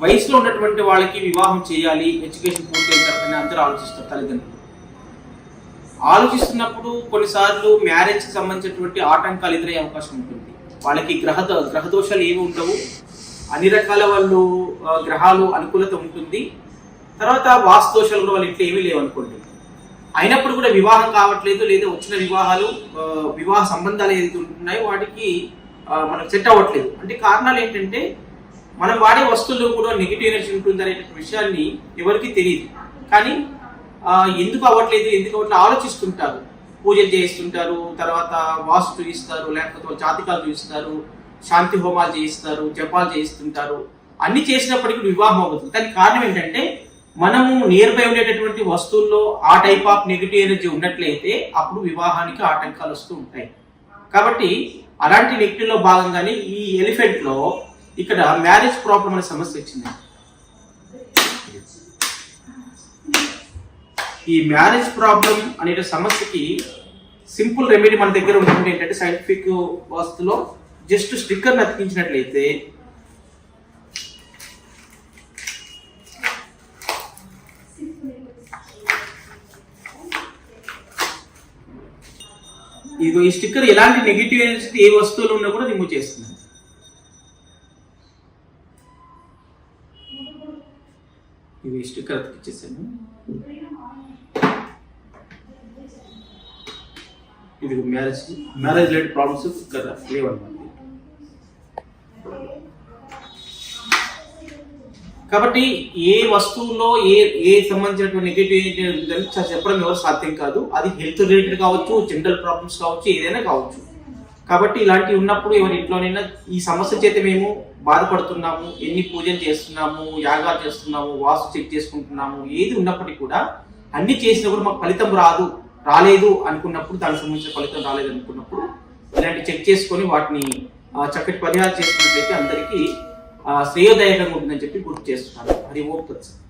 వయసులో ఉన్నటువంటి వాళ్ళకి వివాహం చేయాలి ఎడ్యుకేషన్ పూర్తయిన తర్వాత అందరూ ఆలోచిస్తారు తల్లిదండ్రులు. ఆలోచిస్తున్నప్పుడు కొన్నిసార్లు మ్యారేజ్కి సంబంధించినటువంటి ఆటంకాలు ఎదురయ్యే అవకాశం ఉంటుంది. వాళ్ళకి గ్రహ గ్రహదోషాలు ఏమి ఉండవు. అన్ని రకాల వాళ్ళు గ్రహాలు అనుకూలత ఉంటుంది. తర్వాత వాస్తుదోషాలు కూడా వాళ్ళ ఇంట్లో ఏమీ లేవు అనుకోండి. అయినప్పుడు కూడా వివాహం కావట్లేదు లేదా వచ్చిన వివాహాలు వివాహ సంబంధాలు ఏదైతే ఉంటున్నాయో వాటికి మనకు సెట్ అవ్వట్లేదు. అంటే కారణాలు ఏంటంటే మనం వాడే వస్తువుల్లో కూడా నెగిటివ్ ఎనర్జీ ఉంటుంది అనేటువంటి విషయాన్ని ఎవరికి తెలియదు. కానీ ఎందుకు అవ్వట్లేదు ఎందుకు అవ్వట్లేదు ఆలోచిస్తుంటారు. పూజలు చేయిస్తుంటారు తర్వాత వాస్తు ఇస్తారు లేకపోతే జాతికాలు జాతకాలు చూపిస్తారు శాంతి హోమాలు చేయిస్తారు జపాలు చేయిస్తుంటారు. అన్ని చేసినప్పటికీ వివాహం అవుతుంది దానికి కారణం ఏంటంటే మనము నియర్ బై ఉండేటటువంటి వస్తువుల్లో ఆ టైప్ ఆఫ్ నెగిటివ్ ఎనర్జీ ఉన్నట్లయితే అప్పుడు వివాహానికి ఆటంకాలు వస్తూ ఉంటాయి. కాబట్టి అలాంటి నెగిటివ్లో భాగంగానే ఈ ఎలిఫెంట్లో ఇక్కడ మ్యారేజ్ ప్రాబ్లం అనే సమస్య వచ్చింది. ఈ మ్యారేజ్ ప్రాబ్లం అనే సమస్యకి సింపుల్ రెమెడీ మన దగ్గర ఉంటుంది. ఏంటంటే సైంటిఫిక్ వస్తులో జస్ట్ స్టిక్కర్ అతికించినట్లయితే ఇది ఈ స్టిక్కర్ ఎలాంటి నెగిటివ్ ఏ వస్తువులు ఉన్నా కూడా రిమూవ్ చేస్తుంది. ఇది స్టిక్కర్ అతికిచ్చేసాను ఇది మ్యారేజ్ మ్యారేజ్ రిలేటెడ్ ప్రాబ్లమ్స్ ఇక్కడ లేవన్నమాట కాబట్టి ఏ వస్తువులో ఏ ఏ సంబంధించినటువంటి నెగిటివ్ చెప్పడం ఎవరు సాధ్యం కాదు. అది హెల్త్ రిలేటెడ్ కావచ్చు జనరల్ ప్రాబ్లమ్స్ కావచ్చు ఏదైనా కావచ్చు. కాబట్టి ఇలాంటివి ఉన్నప్పుడు ఎవరి ఇంట్లోనైనా ఈ సమస్య చేత మేము బాధపడుతున్నాము ఎన్ని పూజలు చేస్తున్నాము యాగాలు చేస్తున్నాము వాస్తు చెక్ చేసుకుంటున్నాము ఏది ఉన్నప్పటికీ కూడా అన్ని చేసినప్పుడు మాకు ఫలితం రాదు రాలేదు అనుకున్నప్పుడు దానికి సంబంధించిన ఫలితం రాలేదు అనుకున్నప్పుడు ఇలాంటి చెక్ చేసుకొని వాటిని చక్కటి పరిహారం చేసుకున్నట్లయితే అందరికీ ఆ, శ్రేయోదాయకంగా ఉంటుందని చెప్పి గుర్తు చేస్తున్నాను. అది ఓపుతుంది